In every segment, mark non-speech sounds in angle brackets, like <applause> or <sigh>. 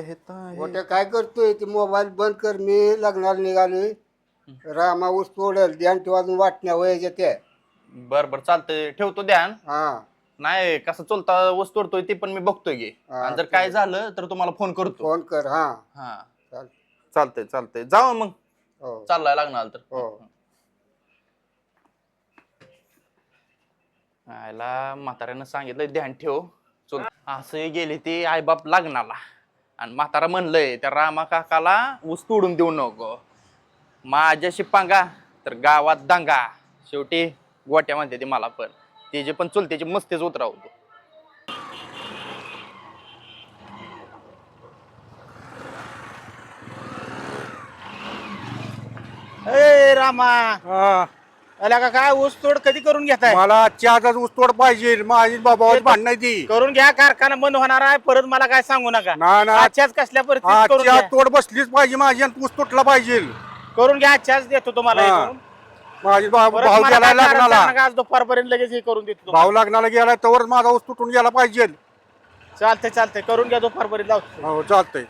कहता है मोठ्या काय करतोय ते मोबाईल बंद कर मी लग्नाला निघालोय. रामा ऊस तोडल ध्यान अजून वाटण्या वयाच्या त्या. बर बर चालतंय. ठेवतो ध्यान. हा. नाही कसं चलता वस्तू तोडतोय ते पण मी बघतोय गे हा, आणि जर काय झालं तर तुम्हाला फोन करतो. फोन कर हा. हा. चाल चालतंय चालतंय. जाऊ मग. हो. चाललाय लागणार तर. हो. आयला म्हाताऱ्यानं सांगितलं ध्यान ठेव. चल असं गेली ती आईबाप लग्नाला. आणि म्हातारा म्हणलंय त्या रामा काकाला ऊस तोडून देऊ नको. माझ्याशी पांगा तर गावात दांगा. शेवटी गोट्या म्हणते ती मला पण. तिची पण चुलत्याची मस्तीच उतरावतो ए रामा. हा. अला का काय ऊस तोड कधी करून घेताय? मला आजच्या आजच ऊसतोड पाहिजे. माझी बाबावर भांडण ती. करून घ्या कारखाना बंद होणार आहे परत मला काय सांगू नका. ना ना. आजच्याच कसल्या परिस्थितीत करून आजच्या घ्या. तोड बसलीच पाहिजे माझी आणि ऊस तुटला पाहिजे. करून घ्या आजच्याच देतो तुम्हाला हे. हा. माझी बा- परत भाऊ मला गेला काय कारण लग्नाला. सांगू आज दुपारपर्यंत लगेच हे करून देतो तुम्हाला. भाऊ लग्नाला गेला तर माझा ऊस तुटून गेला पाहिजे. चालतंय चालतंय. करून घ्या दुपारपर्यंत लावतो हो चालतंय.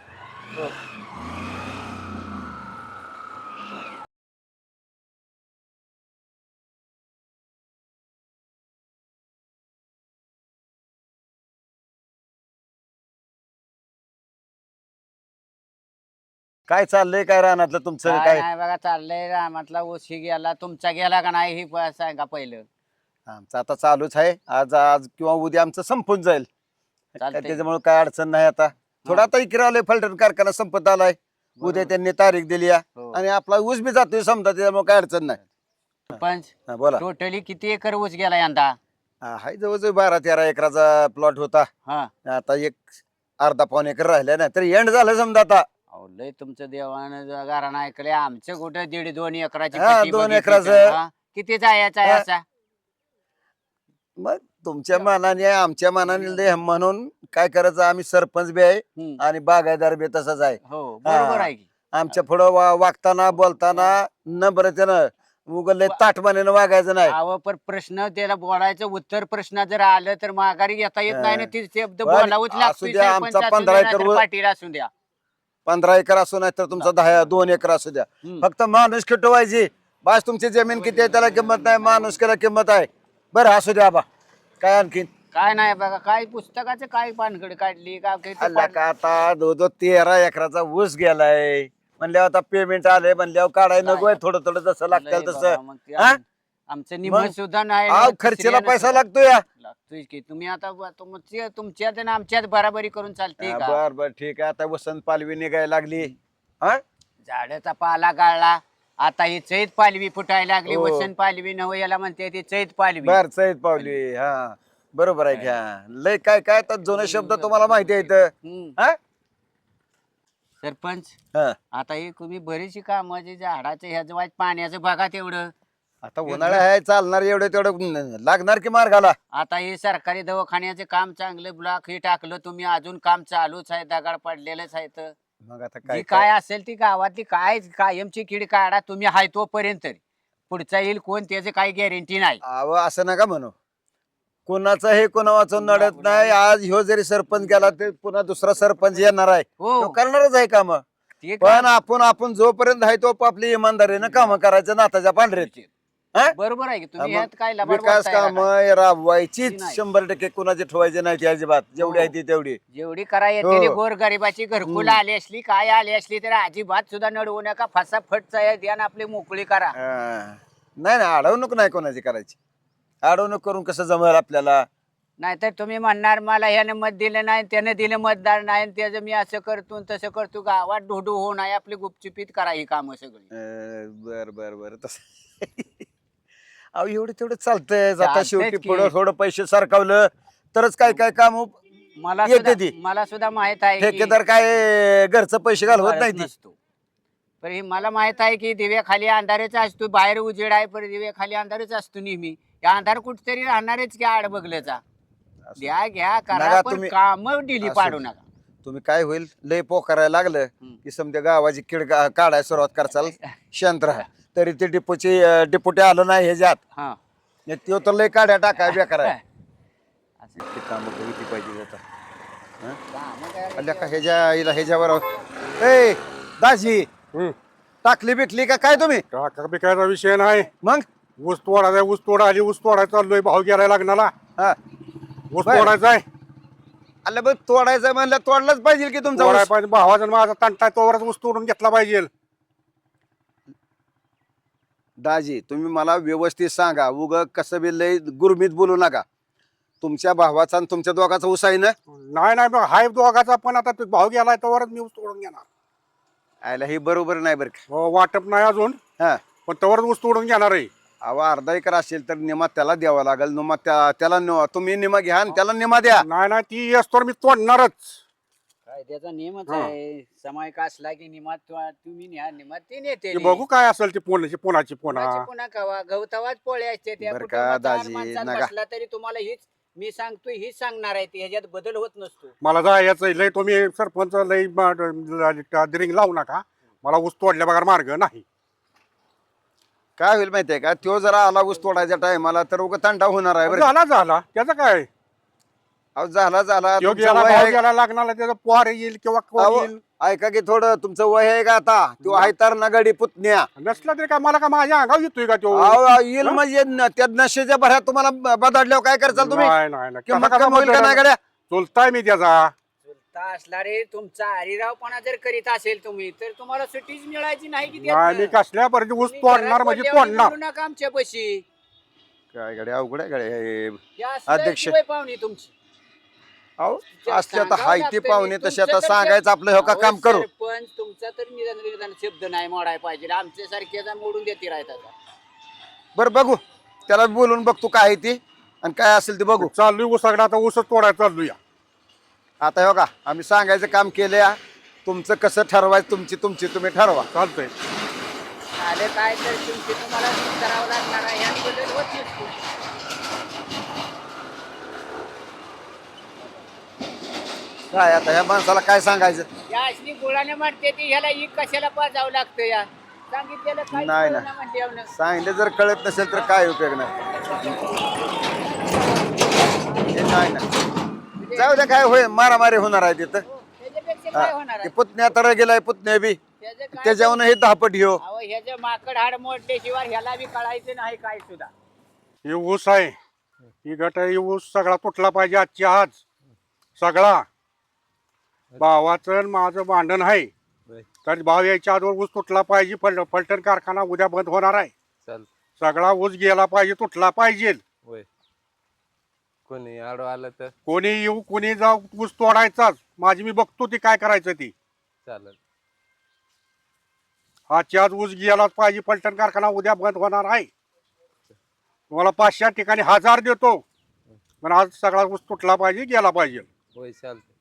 काय चाललंय काय रानातलं तुमचं काय काय? नाही बघा चाललंय रामातला ऊसही गेला तुमचा गेला का नाही ही प- सांगा पहिलं. आमचं आता चालूच आहे. आज आज किंवा उद्या आमचं संपून जाईल. काय चालतंय. त्याच्यामुळे काय अडचण नाही आता. थोडा आता इकडे आलोय फलटण कारखाना संपत आलाय. उद्या त्यांनी तारीख दिली आहे. हो. आणि आपला ऊस बी जातोय समजा त्याच्यामुळे काय अडचण नाही. हा, बोला. टोटली किती एकर ऊस गेला यंदा? हा, हाय जवळजवळ बारा तेरा एकराचा प्लॉट होता. हा. आता एक अर्धा पाऊन एकर राहिला ना. तर एंड झालं समजा आता. अहो, लय तुमचं देवानं गारण ऐकले आमचं कुठं दीड दोन एकराची हा, पट्टी दोन बघितली एकराचं. तर, हा. किती जायचा हा. असा मग तुमच्या मानाने आमच्या मानाने लय म्हणून काय करायचं आम्ही सरपंच बी आहे हम्म. आणि बागायदार बी तसंच आहे हो बरोबर हा. आहे की आमच्या पुढं वा- वागताना बोलताना न बरं त्यानं उगल ताटमानेनं वागायचं नाही अहो पण प्रश्न त्याला बोलायचं उत्तर प्रश्न जर आलं तर माघारी घेता येत नाही ना. ते शब्द पण बोलावंच असू लागतो द्या, आमचा पंधरा एकर वर- पाटील असू द्या पंधरा एकर असू नाही तर तुमचा दहा दोन एकर असू द्या. फक्त माणूस खिटवायची बास तुमची जमीन किती आहे त्याला किंमत नाही माणूस केला किंमत आहे. बरं असू द्या बा. काय आणखीन? काय नाही बघा काय पुस्तकाचं काय पानगड काढली का अल्ला पान- का आता दो दो तेरा एकराचा ऊस गेलाय. म्हणल्यावर आता पेमेंट आलंय म्हणल्यावर काढाय नको आहे थोडं थोडं जसं लय लागतं बाबा, तसं मग ते हा? आमचं निम मग? सुद्धा नाही आव खर्चीला पैसा सुद्धा. लागतो या. लागतोय की. तुम्ही आता ब- तुमच्या तुमच्यात आणि आमच्यात बराबरी करून चालते का? बर बर ठीक आहे. आता वसंत पालवी निघायला लागली. झाडाचा पाला गाळला. आता ही चैत पालवी फुटायला लागली. हो. वसंत पालवी नव याला म्हणते ती चैत पालवी. बर चैत पावली हा. बरोबर आहे घ्या लय काय काय तर जुने शब्द तुम्हाला माहिती आहेत हम्म. हा? सरपंच हा. आता ही तुम्ही बरीचशी कामं जे झाडाचं ह्याचं वाईट पाण्याचं बघा तेवढं. आता उन्हाळा आहे चालणार एवढं तेवढं लागणार की मार्गाला? आता हे सरकारी दवाखान्याचे काम चांगलं ब्लॉक हे टाकलं तुम्ही अजून काम चालूच आहे दगड पडलेलंच आहे तर. मग आता जी काय काय असेल ती गावातली काय कायमची किड काढा तुम्ही हाय तोपर्यंत. तरी. पुढचा येईल कोण त्याचे काही गॅरंटी नाही. अव असं नका म्हणू. कोणाचं हे कोणा वाचून नडत नाही. आज ह्यो जरी सरपंच गेला तर पुन्हा दुसरा सरपंच येणार आहे. हो. तो करणारच आहे काम. ते पण आपण आपण जोपर्यंत आहे तो आपली इमानदारीनं काम करायचं नाताच्या पांढऱ्याची हा? बरोबर आहे की तुम्ही ह्यात काय लबाड विकास बोलताय काम? राबवायचीच नाही. शंभर टक्के कुणाची ठेवायची नाही ती अजिबात जेवढी हो. आहे ती तेवढी जेवढी करा येते हो. गोर गरिबाची घरकुल. आली असली काय आली असली तर अजिबात सुद्धा नडवू नका फसा फटचा ध्यान आपली मोकळी करा हा. नाही नाही अडवणूक नाही कोणाची करायची अडवणूक करून कसं जमेल आपल्याला नाहीतर तुम्ही म्हणणार मला ह्यानं मत दिलं नाही त्यानं दिलं मतदार नाही आणि त्याचं मी असं करतो आणि तसं करतो गावात ढोढू होऊ नये आपली गुपचुपीत करा ही कामं सगळी अं, बर बर बर तस अहो एवढं तेवढं चालतंय चालतंयच शेवटी की. पुढं थोडं पैसे सरकावलं तरच काय काय काम मला येते सुद्धा ती. मला सुद्धा माहीत आहे की- ठेकेदार काय घरचं पैसे घालवत नाही ती नसतो पण हे मला माहीत आहे की दिव्याखाली अंधारच असतो बाहेर उजेड आहे पण दिव्याखाली अंधारच असतो नेहमी या अंधार कुठतरी राहणारच की आड बघल्याचा द्या घ्या करा नका पण तुम्ही- काम डिली असू पाडू दे. नका तुम्ही काय होईल लय पोकारायला लागलं हम्म. की समजा गावाची किड काढायला सुरुवात करचाल शांत राहा तरी ते डिपोची डिपोटी आलं नाही ह्याच्यात हा. तो तर लय काढ्या टाकाय बेकार आहे. <laughs> असं. ते काम किती पाहिजे आता. अल्या का ह्याच्या हिला ह्याच्यावर ए दाजी. टाकली बिकली का काय तुम्ही? टाका बिकायचा विषय नाही. मग? ऊस तोडायचा ऊस तोडा आली ऊस तोडायचा चाललोय भाव गेलाय लग्नाला. हा. ऊस बरं. तोडायचा आहे. अल्ला बघ तोडायचं म्हणलं तोडलंच पाहिजे की तुमचा तोडाय ऊस. पाहिजे भावाचा आणि माझा तंटा तोवरच ऊस तोडून घेतला पाहिजे. दाजी तुम्ही मला व्यवस्थित सांगा उग कसं बी लय गुरमीत बोलू नका. तुमच्या भावाचा आणि तुमच्या दोघाचा आहे ना? नाही नाही हाय दोघाचा पण आता तो भाव गेलाय तोवरच मी ऊस तोडून घेणार. आयला हे बरोबर नाही बरं का? हो, वाटप नाही अजून हा. पण तोवरच ऊस तोडून घेणार आहे. अहो अर्धा एकर असेल तर निमा त्याला द्यावा लागेल निमा त्या त्याला तुम्ही निमा घ्या आणि त्याला निमा द्या. नाही नाही ती असतो मी तोडणारच. कायद्याचा नियमच हा. आहे. समायिक असला की निमात तुआ- तुम्ही न्या निमात ते नेते ते बघू काय असेल ती पोनाची पोनाची पोना पुन्हा कवा? गवतावाच पोळे असते त्या बरं कुटुंबात का, चार दाजी, माणसात नका. बसला तरी तुम्हाला हीच मी सांगतोय हीच सांगणार आहे ती. ह्याच्यात बदल होत नसतो. मला जायचं लय तुम्ही सरपंच लय दिरिंग लावू नका. मला ऊस तोडल्या बघा मार्ग नाही. काय होईल माहितीये का? तो जरा आला ऊस तोडायच्या टायमाला तर उगा तंटा होणार आहे बरं का? झाला झाला. त्याचं काय? अहो झाला झाला. तुमचं वय आहे- लागणार त्याचा पोहार येईल किंवा कोण अहो, येईल. ऐका की थोडं तुमचं वय आहे का आता? तो आहे तर नगडी पुतण्या. नसला तरी काय मला का माझ्या अंगावर येतोय का तो? अहो, येईल म्हणजे न- त्या नशेच्या भऱ्यात तुम्हाला ब- बदडल्यावर काय करचाल तुम्ही? नाही कसा कसा होईल का नाही बदलला? गड्या चुलताय मी त्याचा. चुलता असला रे तुमचा हरिरावपणा जर करीत असेल तुम्ही तर तुम्हाला सुट्टीच मिळायची नाही की नाही मी कसल्या पर्यंत ऊस तोडणार म्हणजे तोडणार. नका आमच्या पशी काय गड्या अवघड आहे गड्या हे. अध्यक्ष. अध्यक्ष. पाहुणी तुमची. अहो ते असले आता सांगावं हाय लागतं ते मी. पाहुणे तसे आता तर सांगायचं आपलं हो का काम करू? सरपंच तुमचा तर निदान निदान शब्द नाही मोडाय पाहिजे. आमच्या सारख्याचा मोडून देते राहत आता. बरं बघू. त्याला बोलून बघतो काय आहे ती आणि काय असेल ते बघू. चाललोय ऊसाकडे आता ऊसच तोडायला चाललोय. आता हो का आम्ही सांगायचं काम केले तुमचं कसं ठरवायचं तुमची तुमची तुम्ही ठरवा. चालतंय. आले काय तर तुमची तुम्हाला करावं लागणार आहे होत नसतो काय आता ह्या माणसाला काय सांगायचं? या अशी गोळाने म्हणते ती ह्याला ही कशाला पाजावं लागतं या? सांगितलेलं काय नाही, नाही. म्हणते यावनं. सांगितलं जर कळत नसेल तर काय उपयोग नाही. नाही ना जाऊ द्या काय होय मारामारी होणार आहे तिथं. हो, त्याच्यापेक्षा काय होणार ते आहे पुतण्या तर गेलाय पुतण्या बी. त्याचं काय त्याच्यावर हे धापट घेऊ अहो ह्याचं माकड हाड मोडल्याशिवाय ह्याला बी कळायचं नाही काय सुद्धा. हे ऊस आहे. ही गट ही ऊस सगळा तुटला पाहिजे आजची आज. सगळा. भावाचं आणि माझं भांडण आहे. तर भाव यायच्या आजवर ऊस तुटला पाहिजे फल फलटण कारखाना उद्या बंद होणार आहे. चाल सगळा ऊस गेला पाहिजे तुटला पाहिजे. होय. कोणी आडो आलं तर? कोणी येऊ कोणी जाऊ ऊस तोडायचाच. माझी मी बघतो ती काय करायचं ती. चालेल. आजची आज ऊस गेलाच पाहिजे फलटण कारखाना उद्या बंद होणार आहे. तुम्हाला पाचशे ठिकाणी हजार देतो. पण आज सगळा ऊस तुटला पाहिजे गेला पाहिजे. होय चालतं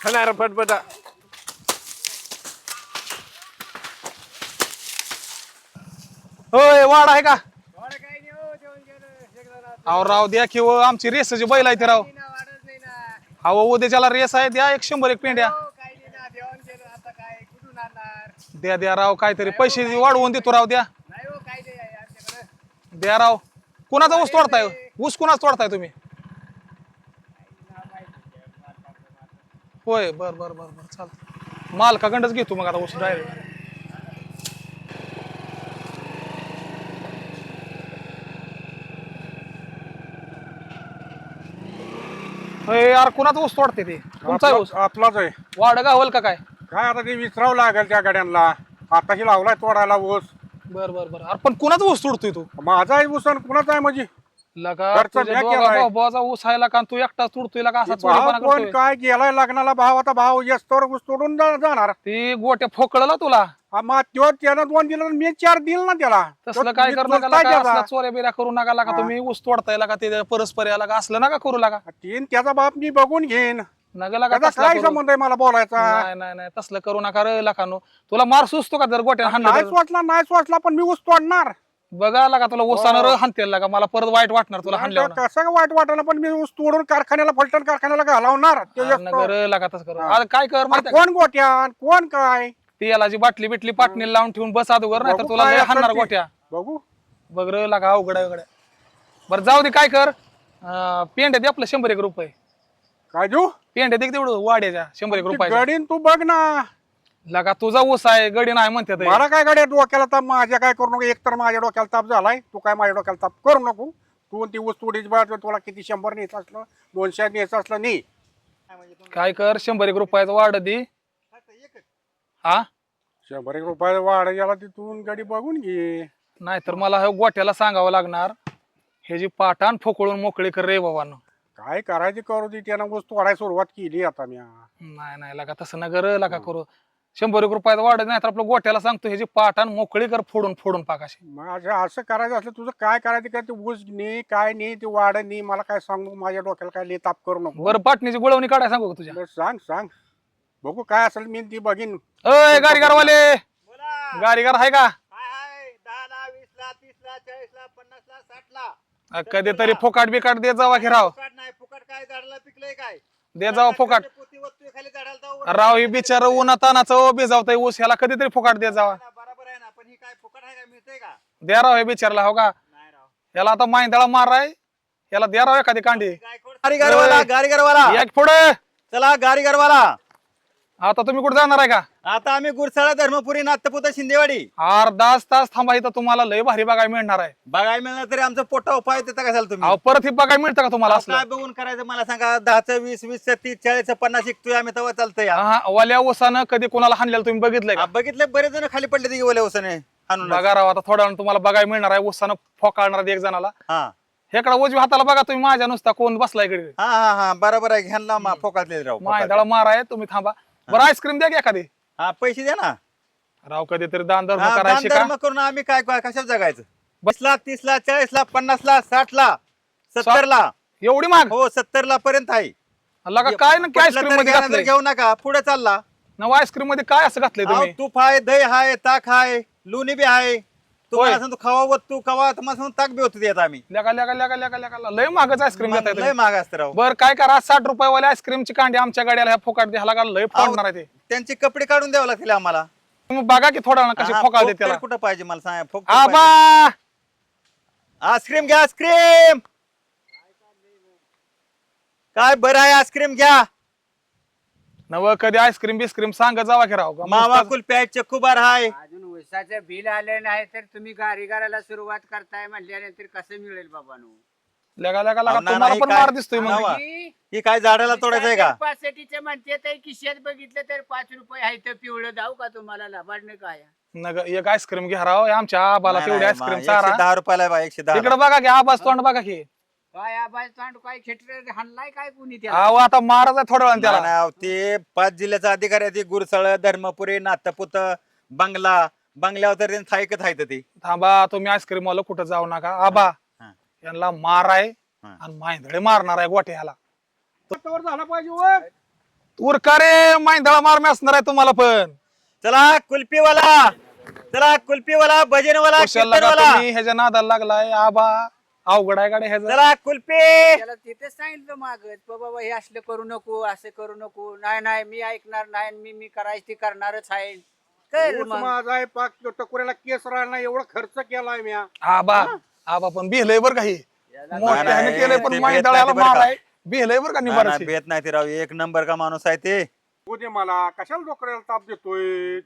खाणार फटफटा. होय वाड आहे का? अहो राव द्या की हो, आमची रेसाची बैल आहे ते राव. अहो उद्याच्याला रेस आहे द्या एक शंभर एक पेंड्या. द्या द्या राव काहीतरी पैसे वाढवून देतो राव द्या. द्या राव. कुणाचा ऊस तोडताय ऊस कुणाच तोडताय तुम्ही? होय बर बर बर बर चालतं मालकाकडंच घेतो मग आता ऊस डायरेक्ट यार कुणाचा ऊस तोडते ते? तुमचा आहे ऊस? आपला- आपलाच आहे. वाढ गावल का काय? काय आता ते विसरावं लागेल त्या गाड्यांना. आताशी लावलाय तोडायला ऊस. बर बर बर. अरे पण कुणाचा ऊस तोडतोय तू? माझा आहे ऊस आणि कुणाचा आहे म्हणजे? लगा घरचा तुझ्या म्या दोघा केलाय. भावाचा ऊस आहे का तू एकटाच तोडतोय का असा भाव चोरीपणा कोण करतोय? काय गेलाय लग्नाला भाव आता भाव येस्तोवर ऊस तोडून जा- जाणार. ती गोट्या फोकळला तुला? हा, मग त्यो त्यानं दोन दिलं आणि मी चार दिल ना त्याला. तसलं तो काय मी करू नका चुलता लका, त्याचा. असला चोऱ्या बिऱ्या करू नका लागा तुम्ही ऊस तोडताय का ते परस्पर याला का असलं नका करू लागा. तीन त्याचा बाप मी बघून घेईन. नका लागा त्याचा तसलं काय करू. संबंध आहे मला बोलायचा? नाही नाही नाही तसलं करू नका रे लाखानो. तुला मार सुचतो का जर गोट्या नाही हाणलं तर? सोचला नाही सोचला पण मी ऊस तोडणार. बघा लागा तुला ऊसानं र हाणतेल लागा मला परत वाईट वाटणार तुला हाणल्यावर. कसं वाईट वाटलं पण मी ऊस तोडून कारखान्याला फलटण कारखान्याला घालवणार. ते येस्तोवर. नगर लागा तसं करू आता काय कर माहिती कोण गोट्या? कोण काय? तेलाची बाटली बिटली पाटणी लावून ठेवून बस अगोदर नाही तर बघू तुला काय लय असेल हाणणार ते. गोट्या. बघू. बघ र लागा अवघड आहे, अवघड आहे. बरं जाऊ दे काय कर. अं, पेंड्या दे आपलं शंभर एक रुपये. काय देऊ? पेंड्या दे तेवढं वाड्याच्या शंभर एक रुपये गडीन तू बघ ना. लगा तुझा ऊस आहे गडी नाही म्हणते मला काय गाड्या डोक्याला ताप? माझ्या काय करू नको? एक तर माझ्या डोक्याला ताप झालाय. तू काय माझ्या डोक्याला ताप करू नको? तू ती ऊस तोडीच बघ तुला किती शंभर न्यायचं असलं दोनशे न्यायचं असलं नाही काय कर शंभर एक रुपयाचं वाढ दे. हा? शंभर एक रुपये वाढ याला तिथून गाडी बघून घे. नाहीतर मला हे गोट्याला सांगावं लागणार हे जी पाठाण फोकळून मोकळी कर रे बाबांनो काय करायची करू दे त्यानं ऊस तोडायला सुरुवात केली आता मी नाही नाही लगा तसं न कर लगा करू. शंभर एक रुपयाचं वाढत नाही तर आपलं गोट्याला सांगतो ह्याची पाठाण मोकळी कर फोडून फोडून पाकाशी मग असं असं करायचं असलं तुझं काय करायचं काय ते ऊस ने काय नाही ते वाढ नाही मला काय सांगू माझ्या डोक्याला काय ताप करू नको. बरं पाटणीची गुळवणी काढाय सांगू का तुझ्या? बरं, सांग सांग. बघू काय असेल मी ती बघीन. अय गाडीगारवाले गाडीगार आहे का? अ, कधीतरी फोकाट बिकाट दे जावा की राव. फुकट नाही फुकट काय झाडाला पिकलंय काय? दे जावा फोकाट. राव ही बिचार उन्हा तानाचं भिजावतंय ऊस ह्याला कधीतरी फोकाट दे जावा. बरोबर आहे ना पण ही काय फुकट आहे का मिळतंय का? द्या राव हे बिचारला हो का? नाही राव. याला आता माहिंदाळा माराय याला द्या राव एखादी कांडी. गारीगरवाला गारीगरवाला एक पुढे. चला गारीगरवाला आता तुम्ही कुठे जाणार आहे का? आता आम्ही गुरसाळा धर्मपुरी नाथपुता शिंदेवाडी. अर्धाच तास थांबा इथं तुम्हाला लय भारी बघायला मिळणार आहे. बघायला मिळणार तरी आमचा पोटा उपाय देता कशाला तुम्ही? अहो परत ही बघायला मिळतं का तुम्हाला असलं काय बघून करायचं? मला सांगा दहाचं वीस वीस तीस चाळीस पन्नास शिकतोय आम्ही तेव्हा चालतंय. हा वाल्या ऊसानं कधी कोणाला हाणलेलं तुम्ही बघितलंय का? बघितले बरेच जण खाली पडले ते ओल्या उसाने हाणून बघा राव आता वेळानं तुम्हाला बघायला मिळणार आहे. ऊसानं फोकाळणार एक जणाला. हा. हेकडा उजव्या हाताला बघा तुम्ही माझ्या नुसता कोण बसलाय इकडे. हा हा हा बरोबर आहे. घ्यान ना फोकातले राव. माहिंदाळा माराय तुम्ही थांबा. बरं आईस्क्रीम द्या की एखादी? हा पैसे द्या ना. राव कधीतरी दान धर्म हा, करायची का? दानधर्म करून आम्ही काय काय कशात जगायचं? वीस ला तीस ला चाळीस ला पन्नास ला साठ ला सत्तर ला एवढी माग? हो सत्तर ला पर्यंत आहे. लगा काय नक्की पटलं आईस्क्रीम तर मध्ये घ्या, नाहीतर घातलंय? घेऊ नका पुढे चालला. नवा आईस्क्रीममध्ये काय असं घातलंय अहो, तुम्ही? तूप आहे दही आहे ताक आहे लोणी बी आहे. तुम्हाला होय. सांगतो खावा व तू खावा तुम्हाला सांगतो ताक बी होत देत आम्ही. लेका लेका लेका लेका लेका लय महागच आईस्क्रीम घेताय लय तुम्ही. महाग असतं राव. बर काय करा साठ रुपयावाल्या आईस्क्रीमची कांडी आमच्या गाड्याला ह्या फोकाट द्यायला का लय फोडणार आहे ते? त्यांचे कपडे काढून द्यावे लागतील आम्हाला. तुम्ही बघा की थोडा वेळानं कशी हा, फोकाळ फोक देते तरी त्याला कुठं पाहिजे मला सांगा फोक तर आबा! पाहिजे. आईस्क्रीम घ्या आईस्क्रीम! काय बरं आहे आईस्क्रीम घ्या. नव कधी आईस्क्रीम बिस्क्रीम सांग जावा की राव. मावा कुल्फी आहे चक्कू बार आहे अजून ऊसाचं बिल आलं नाही तर तुम्ही कारीगराला सुरुवात करताय म्हटल्यानंतर कसं मिळेल बाबांनो? लगा लगा लगा तुम्हाला नाही पण काय- मार दिसतोय मग. ही काय झाडाला तोडायचं आहे का? पाचसाठीचे म्हणते तर किशात बघितलं तर पाच रुपये आहे तर पिवळं जाऊ का तुम्हाला? लबाडणे काय? नग एक आईस्क्रीम घ्या राव हे आमच्या आबाला नाही, तेवढी नाही, आईस्क्रीम मा- चारा. दहा रुपयाला आहे बा एकशे दहा. इकडे बघा की आबाज तोंड बघा की. काय आबाज तांड काय खेटर हाणलाय काय कुणी त्याला? अहो आता मारच आहे थोड्या वेळानं त्याला. नाही, नाही, ते पाच जिल्ह्याचा अधिकारी आहे ते गुरसळ धर्मपुरी नाथपुत बंगला बंगल्यावर तर त्यांचं थायकत आहे ते. थांबा तुम्ही आईस्क्रीम वाला कुठं जाऊ नका. आबा हा. यांना मार आहे हा. आणि माहिंदळे मारणार आहे गोट्याला. वर झाला पाहिजे वर. उरका रे माहिंदळा असणार आहे तुम्हाला पण. चला कुल्फीवाला. चला कुल्फीवाला भजनवाला कशाला लागा कीर्तनवाला. तुम्ही ह्याच्या नादाला लागलाय आबा अवघड आहे गाडी ह्याचं चला कुल्फी. त्याला तिथेच सांगितलं मागत बाबा हे असलं करू नको असं करू नको. नाही नाही मी ऐकणार नाही मी मी करायची ती करणारच आहे. कर ऊस मग. माझा आहे पाक टकोऱ्याला केस राहिला एवढा खर्च केलाय मी आबा आबा पण बिहलय बर काही मोठ्याने नाही, केलंय ते पण भेट नाही बरं मार का? आहे. बिहलय बर का नाही, नाही, भेट नाही ते राव. एक नंबर का माणूस आहे ते? दे मला कशाला डोकऱ्याला ताप देतोय?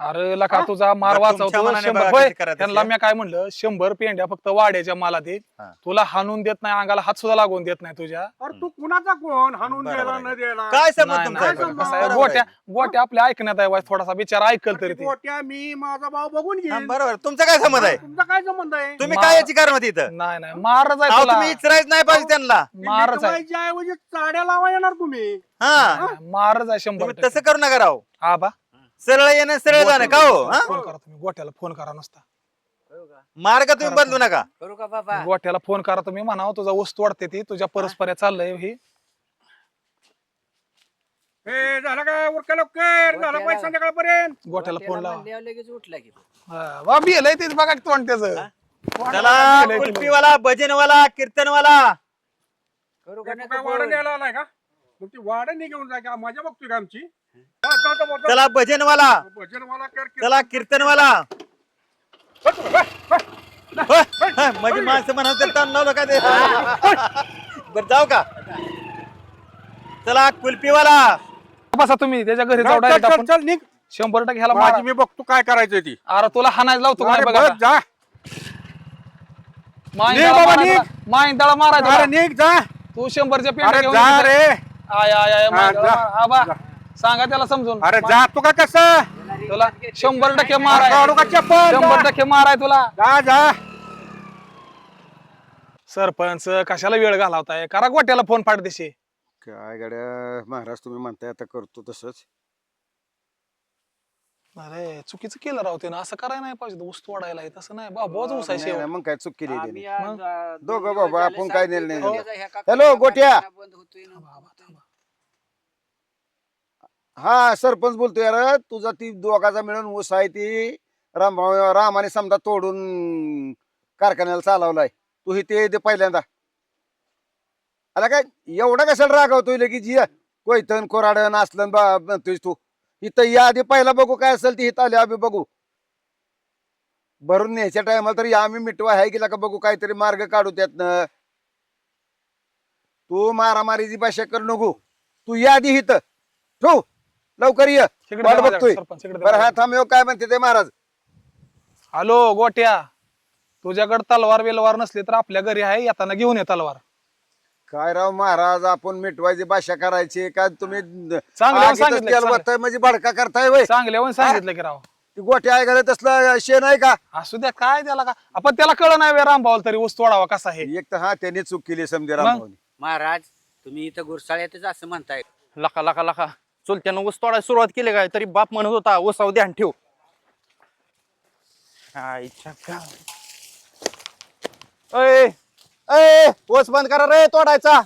अरे लका तुझा मार बरं, तुमच्या वाचवतो मनाने शंभर. बघा होय, किती करा त्यांना मी काय म्हणलं शंभर पेंड्या फक्त वाड्याच्या मला दे हा. तुला हाणून देत नाही अंगाला हात सुद्धा लागून देत नाही तुझ्या. अरे तू कुणाचा कोण? हाणून बरोबर द्यायला आहे. न द्यायला? काय समज नाही, तुमचा नाही, आहे बरं? कसं आहे, बरोबर गोट्या आहे. गोट्या आपल्या ऐकण्यात आहे वाईस थोडासा बिचारा ऐकल तरी ते. गोट्या मी माझा भाऊ बघून हा, घेईन. बरोबर. तुमचा काय समज आहे? तुमचा काय संबंध आहे? तुम्ही मा- काय याची कारण होती इथं? नाही नाही मारच आहे अहो, तुला. तुम्ही इचरायच नाही पाहिजे त्यांना. मारच आहे. ऐवजी चाड्या लावा येणार तुम्ही. हा. मारच आहे शंभर तुम्ही तसं करू नका राव. आबा सरळ येणं सरळ जाणं का हो हा? फोन करा तुम्ही गोट्याला फोन करा नुसता. मार्ग तुम्ही बदलू नका. करू का बाबा? गोट्याला फोन करा तुम्ही म्हणावं तुझा वस्तू वाढते ती तुझ्या परस्पर चाललंय ही. झालं काय उरका लवकर? झालं पाहिजे संध्याकाळपर्यंत? गोट्याला फोन लावा. म्हणल्यावर लगेच उठला की तो. हा, वा बिहलय तेच बघा की तोंड त्याचं चला कुल्फीवाला भजनवाला कीर्तनवाला. करू का तू नको काय वाडा बोल? न्यायला आलाय का? मग ती वाडा नाही घेऊन जाय का मजा बघतोय का आमची. चला भजनवाला. भजन मला कर चला कीर्तनवाला. म्हणजे माणसं म्हणा ताण लावलं का ते? बर जाऊ का? चला कुल्फीवाला. बसा तुम्ही त्याच्या घरी जाऊ चल, डायरेक्ट चल, आपण. चल, निघ. शंभर टक्के ह्याला माझी. मी बघतो काय करायचं ती. अरे तुला हाणायला लावतो का अरे नाही बघा बस जा. माईन निघ बाबा, अरे जा. तू शंभरच्या पेंट अरे घेऊन जा इकडे. रे. आय आय आय हा, जा. मारा. आबा. सांगा त्याला समजून अरे जा तू का कसं तुला शंभर टक्के काढू माराय का चप्पल शंभर टक्के माराय तुला जा जा सरपंच कशाला वेळ घालावताय करा गोट्याला फोन पाठ दिशी काय गाड्या महाराज तुम्ही म्हणताय आता करतो तसंच अरे चुकीचं केलं राव त्यानं असं करायला नाही पाहिजे तसं नाही बाबाच ऊस आहे नाही, शेवट. नाही, मग काय चूक केली त्याने. दोघं दोन बाबा, आपण काय. निर्णय नाही. हॅलो, गोट्या. बंद होतोय ना. थांबा, थांबा. हा सरपंच बोलतोय यार तुझा ती दोघाचा मिळून ऊस आहे ती. राम रामाने समजा तोडून कारखान्याला चालवलाय. तू इथे ते पहिल्यांदा. आला काय एवढा कशाला रागवतोय लगेच जी कोयतन कोराडन असलं बा म्हणतोय तू. इथं या आधी पहिला बघू काय असेल ती इथं आले आम्ही बघू. भरून न्यायच्या टायमाला तरी आम्ही मिटवा आहे गेला का बघू काहीतरी मार्ग काढू त्यातनं. तू मारामारीची भाषा कर नको. तू या आधी इथं. ठेऊ लवकर ये. इकडे वाट द्या माझ्याकडे, बघतोय सरपंच, इकडे द्या बरं हा. थांब ह्यो काय म्हणते ते महाराज? हॅलो गोट्या. तुझ्याकडे तलवार वेलवार नसली तर आपल्या घरी आहे येताना घेऊन ये तलवार. काय राव महाराज आपण मिटवायची भाषा करायची काय तुम्ही चांगलं आगीतच सांगितलं, तेल चांगलं. वताय म्हणजे बडका करताय वय चांगल्या सांगितलं की राव. ती गोट्या ऐकायला तसलं शेण आहे का? असू द्या काय त्याला का? आपण त्याला कळ नाही वे रामभाऊला तरी ऊस तोडावा कसा आहे. एक तर हा त्यांनी चूक केली समजे? रामभाऊनी महाराज तुम्ही इथं गुरसाळ्यातच असं म्हणताय. लका लका लका. चुलत्यानं ऊस तोडायला सुरुवात केली काय? तरी बाप म्हणत होता ऊसावर ध्यान ठेव. आईच्या गाव. अय अय ऊस बंद करा रे तोडायचा.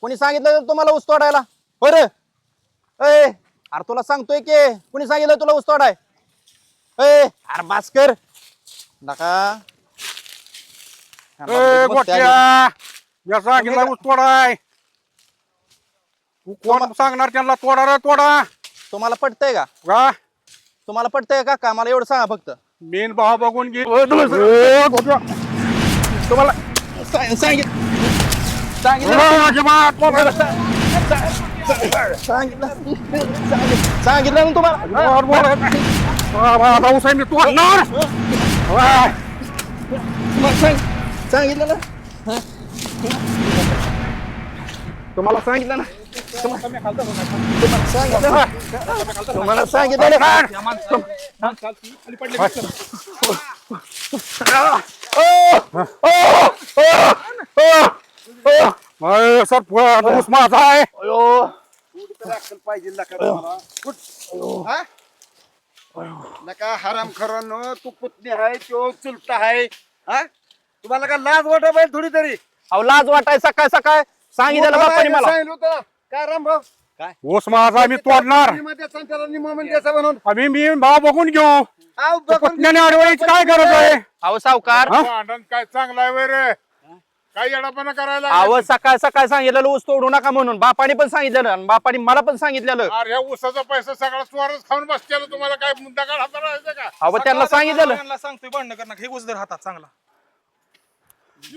कोणी सांगितलं तुम्हाला ऊस तोडायला? होय रे. अय अरे तुला सांगतोय की कोणी सांगितलं तुला ऊस तोडाय? अय अरे भास्कर. नका. ए, गोट्या. या सांगितलं ऊस तोडाय. कोण सांगणार त्यांना तोडा रे तोडा. तुम्हाला पटतंय का? का? तुम्हाला पटतंय का? का मला एवढं सांगा फक्त. मेन भाव बघून घे. तुम्हाला सांग- सांगित सांगितलं सांगितलं सांगितलं ना तुम्हाला. ऊस मी तोडणार तुम्हाला सांग- सांगितलं ना. तुम्हाला सांगितलं ना? तुम्हाला सांगितलं सर माझा आहे पाहिजे? हा? लका हराम खरानो तू पुतणी आहे तो चुलता आहे हा तुम्हाला का लाज वाटा पाहिजे थोडी तरी अहो लाज वाटाय सकाळ सकाळ सांगितलं बापाने मला सांगितलं होतं. काय रामभाऊ ऊस माझा मी तोडणार. आम्ही मी भाव बघून घेऊ. पत्न्याने अडवायची काय गरज आहे? अहो सावकार. काय चांगला आहे रे? काय येडापणा करायला अहो सकाळ सकाळ सांगितलेलं ऊस तोडू नका म्हणून. बापाने पण सांगितलेलं आणि बापाने मला पण सांगितलेलं. अरे ह्या ऊसाचा पैसा सगळा चोरच खाऊन बसतेला तुम्हाला काय मुद्दा काढ हाताळायचा का? अहो त्यांना सांगितलेलं. यांना सांगतोय भांडण करणार. हे ऊस दर हातात चांगला.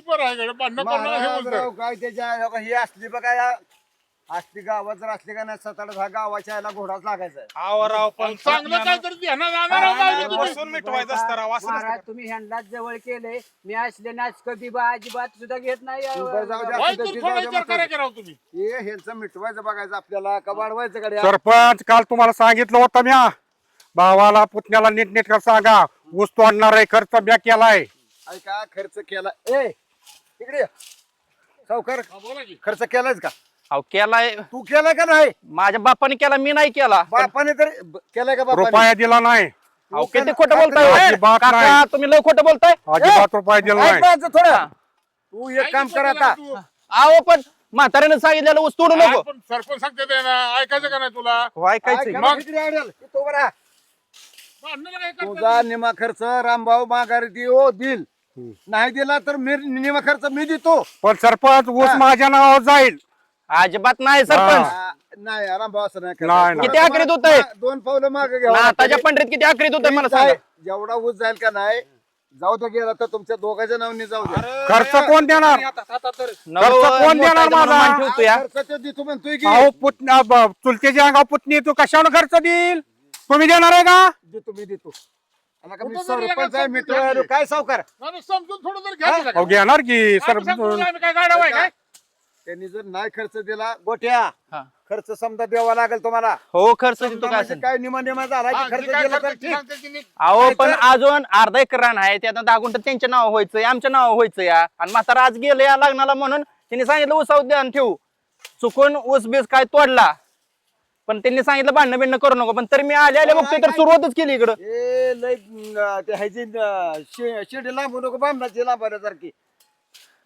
बरं आहे गड्या, भांडणं करणार हे काय त्याच्या हो असली बघा असली गावात जर असली का नाही हा गावाच्या याला घोडाच लागायचा. आवराव पण पण चांगलं काय तर ध्यानात आणणार आहो काय तुम्ही? बसून मिटवायचं असतं राव असं नसतं तुम्ही ह्यांनाच जवळ केले. मी असले नाच कधी बा अजिबात सुद्धा घेत नाही बरं, जाऊ द्या. वाईट तर थोडा विचार करा की राव तुम्ही. हे ह्यांचं मिटवायचं बघायचं आपल्याला का वाढवायचं गड्या? सरपंच काल तुम्हाला सांगितलं होतं म्या. भावाला पुतण्याला नीट नीट सांगा. ऊस तोडणार आहे खर्च म्या केलाय. ऐका खर्च केला ए इकडे ये. सावकार बोला की. खर्च केलायच का? अहो केलाय. तू केलाय का नाही? माझ्या बापाने केला मी नाही केला. बापाने तरी केलाय का बापाने? रुपया दिला नाही. अहो किती खोटं बोलताय हो? अजिबात काका नाही. तुम्ही लय खोटं बोलताय. अजिबात रुपया दिला ऐक नाही. माझं थोडं. तू एक काम कर आता. अहो पण म्हाताऱ्यानं सांगितलेलं ऊस तोडू नको. पण सरपंच सांगते ते ना. ऐकायचं का नाही तुला? हो, ऐकायचं मग? काय करता? तुझा निमा खर्च रामभाऊ माघारी दे ओ दिल नाही दिला तर मी निमा खर्च मी देतो. पण सरपंच ऊस हा. माझ्या नावावर जाईल. अजिबात नाही सरपंच. नाही रामभाऊ असं नाही नाही, करायचं. नाही. किती आकरीत होतंय? दोन पावलं मागे नाताच्या लागतं. पंढरीत किती आकरीत होते मला सांगा. जेवढा ऊस जाईल का नाही जाऊ द्या गेला तर तुमच्या दोघांच्या नावाने जाऊ द्या खर्च कोण देणार? नवं खर्च कोण देणार माझा? मान ठेवतो या. खर्च ते देतो म्हणतोय की अहो पुतण्या ब- चुलतेच्या अंगावर पुतणी तू कशावर खर्च देईल? तुम्ही देणार आहे का? देतो मी देतो. आणि का मी सरपंच आहे मित्र काय सावकार? समजून थोडं जर घ्या अहो घेणार की सर काय गाडा आहे काय? त्यांनी जर नाही खर्च दिला गोट्या हा. खर्च समजा द्यावा लागेल तुम्हाला. हो खर्च देतो काय म्हणजे असेल? काय निमा निमा झाला की खर्च दिला तर ठीक. अहो पण अजून अर्धा एकर रान आहे त्यात दहा गुंठ त्यांच्या नाव व्हायचं आमच्या नाव व्हायचं या. आणि म्हातारा आज गेलं या लग्नाला म्हणून त्यांनी सांगितलं ऊसावर ध्यान ठेवू. चुकून ऊस बीस काय तोडला. पण त्यांनी सांगितलं भांडणं बिंडणं करू नको. पण तरी मी आले आले बघतोय तर सुरुवातच केली इकडं. ए लय अं, ते ह्याची शेंडी लांबू नको बामणाची लांबण्यासारखी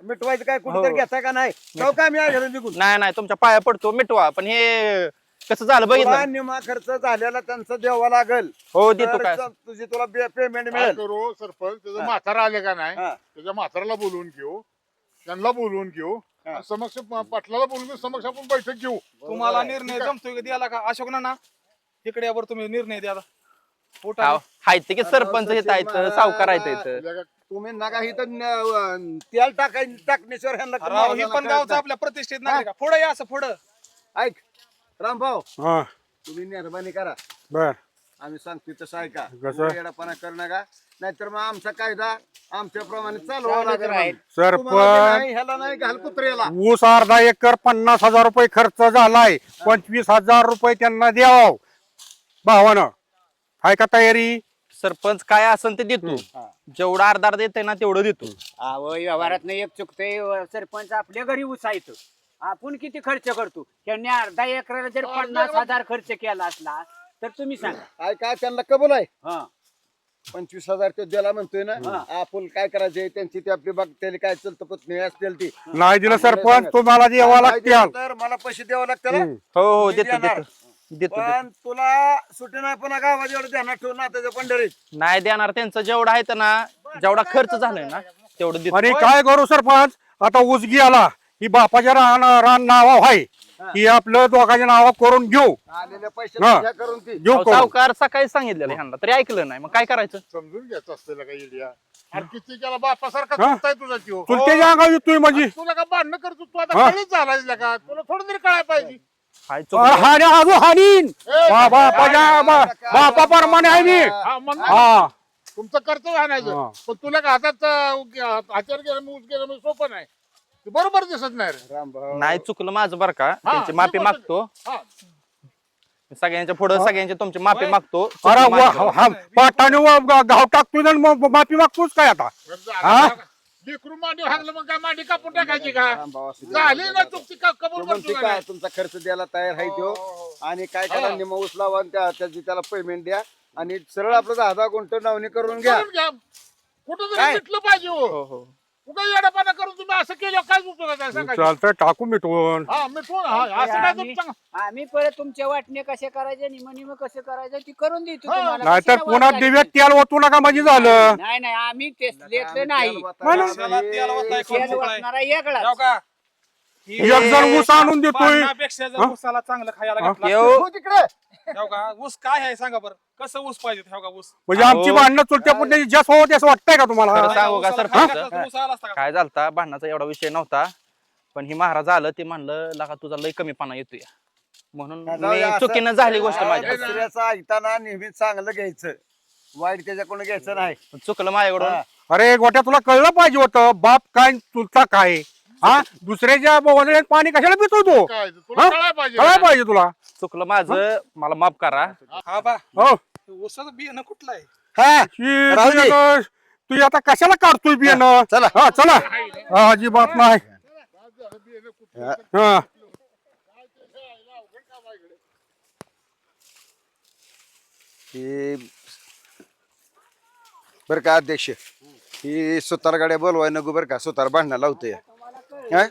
मिटवायचं काय? कुठेतरी हो. घेता का नाही? जाऊ का मी आहे निघून? नाही नाही तुमच्या पाया पडतो मिटवा. पण हे कसं झालं तुला बघितलं निमा खर्च झालेला त्यांचा द्यावा लागल. हो देतो तर काय? तुझी तुला पेमेंट काय मिळेल. करू सरपंच? त्याचं हा. म्हातारा आले का नाही? हा. त्याच्या म्हाताराला बोलवून घेऊ. त्यांना बोलवून घेऊ. हा. आणि समक्ष पाटलाला बोलवून घेऊ समक्ष आपण बैठक घेऊ. तुम्हाला निर्णय जमतोय का द्यायला का? अशोक ना इकडे यावर तुम्ही निर्णय द्या आता. हायत की सरपंच येत आहेत सावकार आहेत इथं. तुला का- तुम्ही नका इथं न- अं, तेल टाकाय टाकण्याशिवाय ह्यांना राव, ही महाराजांना पण गावचं. आपल्या प्रतिष्ठित नाही का? पुढे या असं पुढं. ऐक रामभाऊ. हा. तुम्ही मेहरबानी करा. बर. आम्ही सांगतो तसं ऐका. कसं? येडापणा करू नका. नाहीतर मग आमचा कायदा आमच्याप्रमाणे चालवा चालूच लागेल राहील. तुम्हाला सरपंच. नाही, ह्याला नाही घाल कुत्र्याला. ऊस अर्धा एकर पन्नास हजार रुपये खर्च झालाय. पंचवीस हजार रुपये त्यांना द्याव. भावानं. आहे का तयारी? सरपंच काय असेल ते देतो. जेवढं अर्धा अर्धा येते ना तेवढं देतो. अहो व्यवहारात एक चुकतंय सरपंच आपल्या घरी उसायचं. आपण किती खर्च करतो? त्यांनी अर्धा एकराला जर पन्नास हजार खर्च केला असला तर तुम्ही सांगा. ऐका त्यांना कबूल आहे. हा. पंचवीस हजार तो द्याला म्हणतोय ना आपण काय करायचे त्यांची ती आपली बघ त्याला काय चलत पत्नी असतील ती. नाही दिलं सरपंच तुम्हाला दिलं मला पैसे द्यावे लागतील. हो हो देतो. देतो. देतो देतो. पण तुला सुट्टी नाही पुन्हा गावात एवढं ध्यानात ठेवून ना त्याच्या पंढरीत. नाही देणार त्यांचं जेवढं आहे ना जेवढा खर्च झालाय ना तेवढं देतो. आणि काय करू सरपंच? आता ऊस आला ही बापाच्या रान रान नाव आहे. ही. आपलं दोघांच्या नावा करून घेऊ. हा. पैसे करून ती. घेऊ अहो, करून. सावकार सकाळी सांगितलेलं ह्यांना तरी ऐकलं नाही. मग काय करायचं? समजून घ्यायचं असतं का इडिया अरे किती केला? बापासारखा हा? चुकताय तुझा जीव चुलतेच्या अंगावर येतोय म्हणजे. तुला का भांडणं करतो तू हा? आता कळीच झालाय का तुला थोडं तरी कळायला पाहिजे. हानी अजून हानीन बा- बापाच्या बा- बापा परमाने आहे मी हा हा तुमचं कर्तव्य आणायचं हा. पण तुला का हातात हातावर गेलं मूस गेलं म्हणजे सोपं नाही ते बरोबर दिसत नाही रे रामभाऊ नाही चुकलं माझं बरं का हा, त्यांची ती माफी गोष्ट- मागतो हा. सगळ्यांच्या पुढे सगळ्यांची तुमची माफी मागतो अरे चुकलं वा- माझं. हा- पाटाने व- ग- घाव टाकतोय ना मग माफी मागतोच काय आता हा? लेकरू मांडी हागलं मग काय मांडी कापून टाकायची का रामभाऊ असू दे. झाली ना का कबूल काय? तुमचा खर्च द्यायला तयार आहे तो आणि काय करा हा. निम लावा आणि त्या- त्याची त्याला पेमेंट द्या आणि सरळ आपलं दहा दहा गुंठ नावणी करून घ्या करून घ्या कुठं तरी काय? मिटलं पाहिजे हो हो येडापाना करून तुम्ही असं केलं काय उपयोगाचं आहे सांगा की? चालतंय टाकू मिटवून हा मिटवून हा असं काय आम्ही परत तुमच्या वाटणे कसे करायचे निम निम कसे करायचे ती करून देतो हा. तुम्हाला. नाहीतर पुन्हा दिव्यात? तेल ओतू नका म्हणजे झालं नाही नाही आम्ही ते लेतलं नाही शेण. वाटणारा. जाऊ का ही एक जण ऊस आणून देतोय जर ऊसाला चांगलं खायला घातलं येऊ हो तिकडे ठेव का ऊस काय आहे सांगा बरं कसं ऊस पाहिजे ठेव का ऊस? म्हणजे आमची. भांडणं चुलत्या पुढे जास्त होते असं वाटतंय का तुम्हाला? खरं सांगू का ऊसाला सरपंच? खायला घातलं तर ऊस आला असता का? काय झालता भांडणाचा एवढा विषय नव्हता पण ही महाराज आलं ते म्हणलं लगा तुझा लय कमीपणा येतोय. म्हणून मी चुकीनं झाली गोष्ट माझी दुसऱ्याचं ऐकताना नेहमी चांगलं घ्यायचं. वाईट त्याच्याकडून घ्यायचं नाही. चुकलं माझ्याकडून. हा. अरे गोट्या तुला कळलं पाहिजे होतं बाप काय चुलता काय? हा? दुसऱ्याच्या वडिलांत पाणी कशाला पितो तो? काय तुला हा? कळायला पाहिजे तुला? चुकलं माझं. मला माफ करा. हा बा. हो. ऊसाचं बियाणं कुठलं आहे? हा? शी, राहू दे. तुझ्या क- तुझी आता कशाला काढतोय बियाणं? चला. हा चला. हा, अजिबात नाही. हा. ही. बर का अध्यक्ष. ही सुतार गाड्या बोलवाय नको बर का. सुतार भांडणं लावतोय. हं?